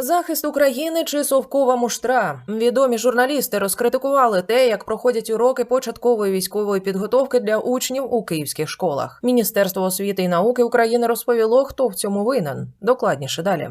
Захист України чи совкова муштра. Відомі журналісти розкритикували те, як проходять уроки початкової військової підготовки для учнів у київських школах. Міністерство освіти і науки України розповіло, хто в цьому винен. Докладніше далі.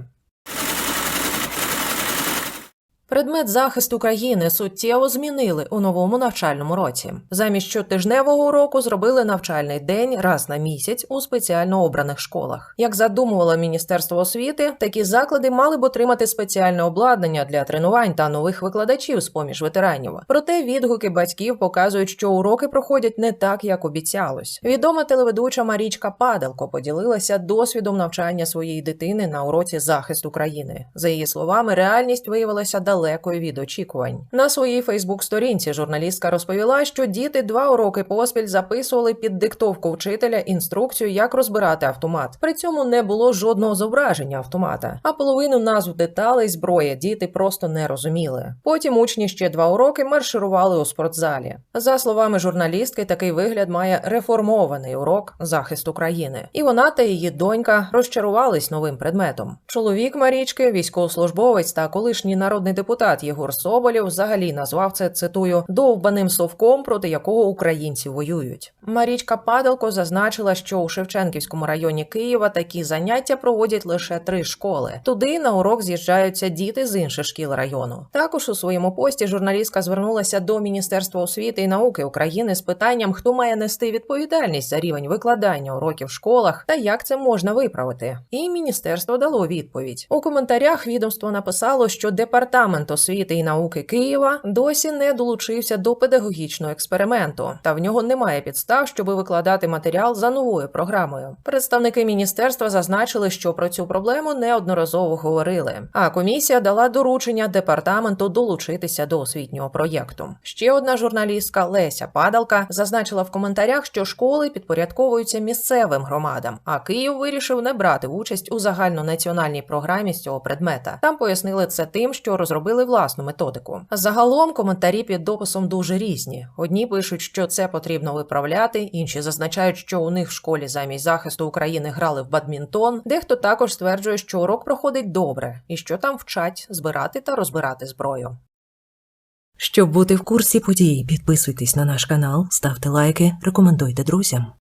Предмет захисту країни суттєво змінили у новому навчальному році. Замість щотижневого уроку зробили навчальний день раз на місяць у спеціально обраних школах. Як задумувало Міністерство освіти, такі заклади мали б отримати спеціальне обладнання для тренувань та нових викладачів з поміж ветеранів. Проте відгуки батьків показують, що уроки проходять не так, як обіцялось. Відома телеведуча Марічка Падалко поділилася досвідом навчання своєї дитини на уроці захисту країни. За її словами, реальність виявилася далекою від очікувань. На своїй Фейсбук-сторінці журналістка розповіла, що діти два уроки поспіль записували під диктовку вчителя інструкцію, як розбирати автомат. При цьому не було жодного зображення автомата, а половину назв деталей зброї діти просто не розуміли. Потім учні ще два уроки марширували у спортзалі. За словами журналістки, такий вигляд має реформований урок захисту країни, і вона та її донька розчарувались новим предметом. Чоловік Марічки, військовослужбовець та колишній народний депутат Єгор Соболєв взагалі назвав це цитую довбаним совком, проти якого українці воюють. Марічка Падалко зазначила, що у Шевченківському районі Києва такі заняття проводять лише три школи. Туди на урок з'їжджаються діти з інших шкіл району. Також у своєму пості журналістка звернулася до Міністерства освіти і науки України з питанням, хто має нести відповідальність за рівень викладання уроків в школах та як це можна виправити. І міністерство дало відповідь у коментарях. Відомство написало, що департамент освіти і науки Києва досі не долучився до педагогічного експерименту, та в нього немає підстав, щоб викладати матеріал за новою програмою. Представники міністерства зазначили, що про цю проблему неодноразово говорили. А комісія дала доручення департаменту долучитися до освітнього проєкту. Ще одна журналістка Леся Падалка зазначила в коментарях, що школи підпорядковуються місцевим громадам, а Київ вирішив не брати участь у загальнонаціональній програмі з цього предмета. Там пояснили це тим, що розробили власну методику. Загалом коментарі під дописом дуже різні. Одні пишуть, що це потрібно виправляти, інші зазначають, що у них в школі замість захисту України грали в бадмінтон. Дехто також стверджує, що урок проходить добре і що там вчать збирати та розбирати зброю. Щоб бути в курсі подій, підписуйтесь на наш канал, ставте лайки, рекомендуйте друзям.